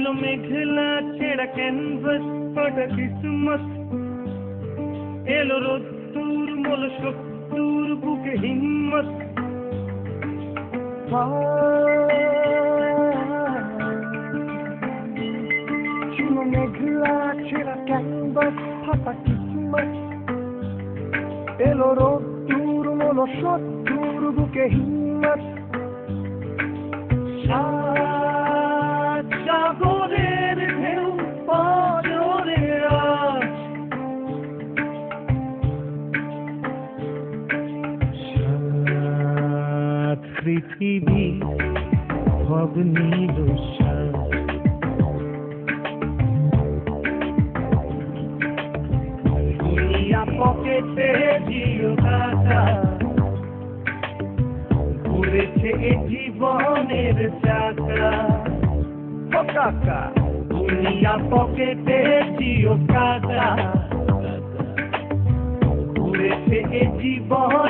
ছিল মেঘলা ছেঁড়া ক্যানভাস ফাটা কিসমত এলো রোদ্দুর মল শত্রুর বুকে হিম্মত ছিল মেঘলা ছেঁড়া ক্যানভাস ফাটা কিসমত এলো রোদ্দুর মলো শত্রুর বুকে হিম্মত সাত পৃথিবী দুনিয়া পকেটে জিও কাটা ঘুরেছে জীবনের চাকা। ও দুনিয়া পকেটে জিও কাকা ঘুরেছে এ জীবনের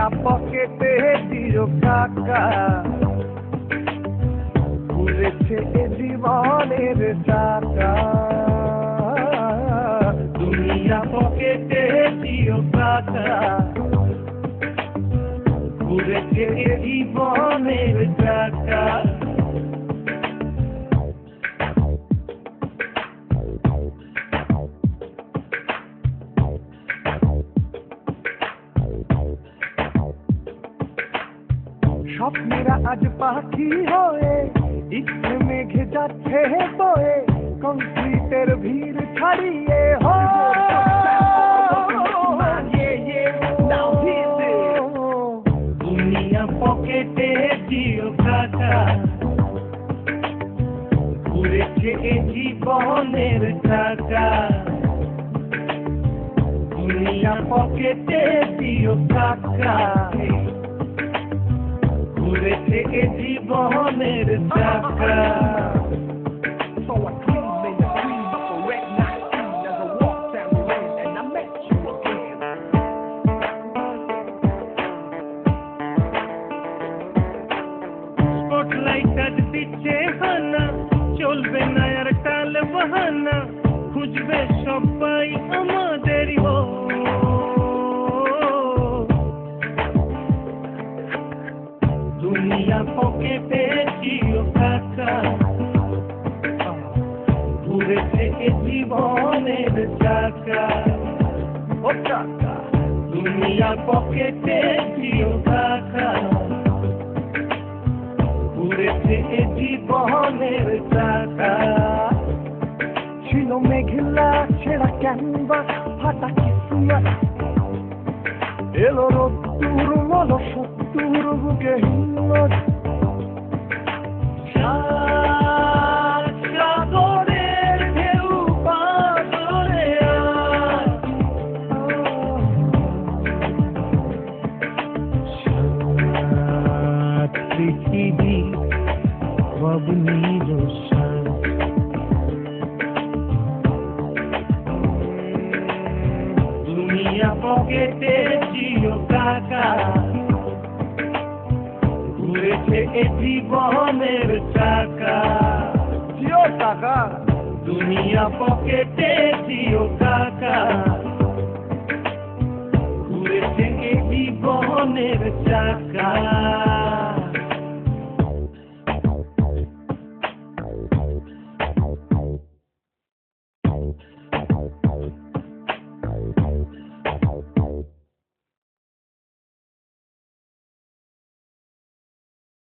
দুনিয়া পকেটে দিও কাকা ঘুরেছে এ জীবনের চাকা স্বপ্নেরা আজ পাখি হয়ে ইচ্ছে মেঘে যাচ্ছে বয়ে কংক্রিটের ভিড় ছাড়িয়ে হো দুনিয়া পকেটে দিও কাকা ঘুরেছে এ জীবনের টাকা দুনিয়া পকেটে দিও কাকা ঘুরেছে এ জীবনের টাকা So I came in the green buckle red night as I walked down the lane and I met you again. Spotlight আজ দিচ্ছে হানা চলবে না আর টাল বাহানা খুঁজবে সবাই আমাদেরই দুনিয়া পকেটে জিও কাকা ঘুরেছে এ জীবনের চাকা ও কাকা দুনিয়া এ জীবনের চাকা ছিল মেঘলা ছেঁড়া ক্যানভাস ফাটা কিসমত এলো রোদ্দুর মলো সত্তর বুকে হিম্মত পৃথিবী সব নীল দুনিয়া পকেটে জিও কাকা। ঘুরেছে এ জীবনের চাকা। জিও টাকা দুনিয়া পকেটে জিও কাকা। ঘুরেছে এ জীবনের চাকা।